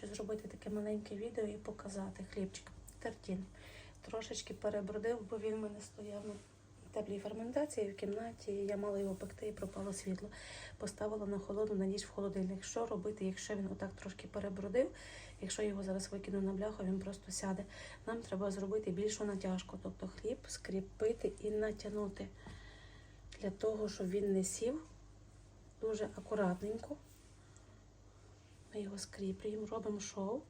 хочу зробити таке маленьке відео і показати хлібчик. Тертін. Трошечки перебродив, бо він в мене стояв на теплій ферментації в кімнаті. Я мала його пекти і пропало світло. Поставила на холодну на ніч в холодильник. Що робити, якщо він отак трошки перебродив? Якщо його зараз викину на бляху, він просто сяде. Нам треба зробити більшу натяжку, тобто хліб скріпити і натягнути для того, щоб він не сів дуже акуратненько. Ми його скріплюємо, робимо шоу,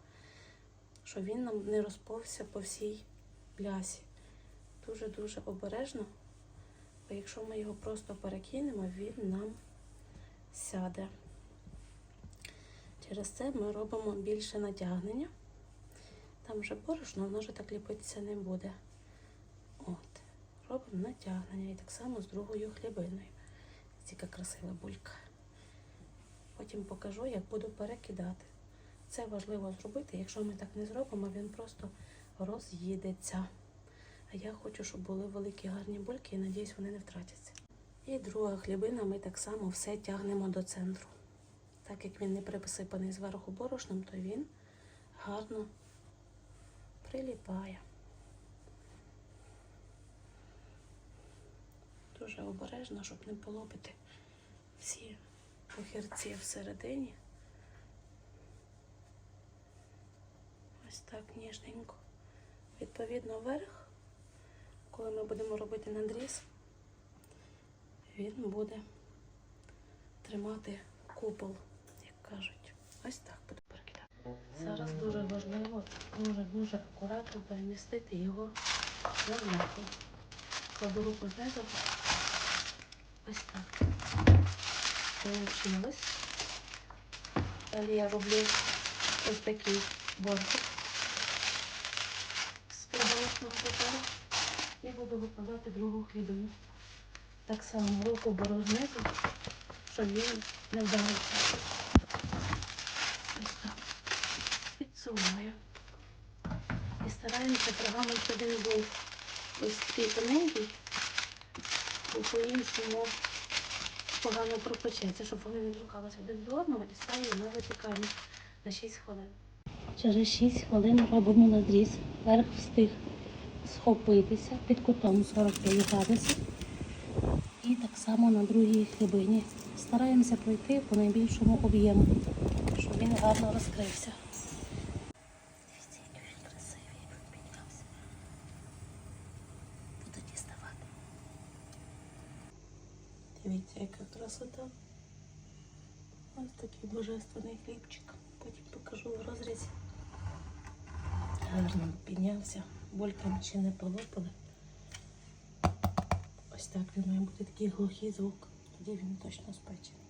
щоб він нам не розповзся по всій блясі. Дуже-дуже обережно, бо якщо ми його просто перекинемо, він нам сяде. Через це ми робимо більше натягнення. Там вже борошно, воно вже так ліпитися не буде. От. Робимо натягнення і так само з другою хлібиною. Яка красива булька. Потім покажу, як буду перекидати. Це важливо зробити. Якщо ми так не зробимо, він просто роз'їдеться. А я хочу, щоб були великі гарні бульки і надіюсь, вони не втратяться. І друга хлібина, ми так само все тягнемо до центру. Так як він не присипаний зверху борошном, то він гарно приліпає. Дуже обережно, щоб не полопити всі похірці всередині. Ось так ніжненько. Відповідно, верх, коли ми будемо робити надріз, він буде тримати купол, як кажуть. Ось так буду перекидати. Зараз дуже важливо, дуже-дуже акуратно перемістити його на бляху. Кладу руку знизу. Ось так. Получилось. Далі я роблю ось такий бортик з приборочного паперу і буду викладати другу хлібину. Так само руку беру знизу, щоб він не вдарився. Ось так. Підсуваю. І стараємося щоб він був ось такий тоненький, бо по-іншому погано пропечеться, щоб вони не торкалися один до одного і ставлю на випікання на 6 хвилин. Через 6 хвилин робимо надріз. Верх встиг схопитися під кутом 45 градусів. І так само на другій хлібині. Стараємося пройти по найбільшому об'єму, щоб він гарно розкрився. Дивіться, який він красивий, як він піднявся. Буду діставати. Дивіться, яка красота. Ось такий божественний хлібчик. Потім покажу в розрізі. Гарно піднявся. Болькам ще не полопали. Ось так він має бути такий глухий звук. Тоді він точно спечений.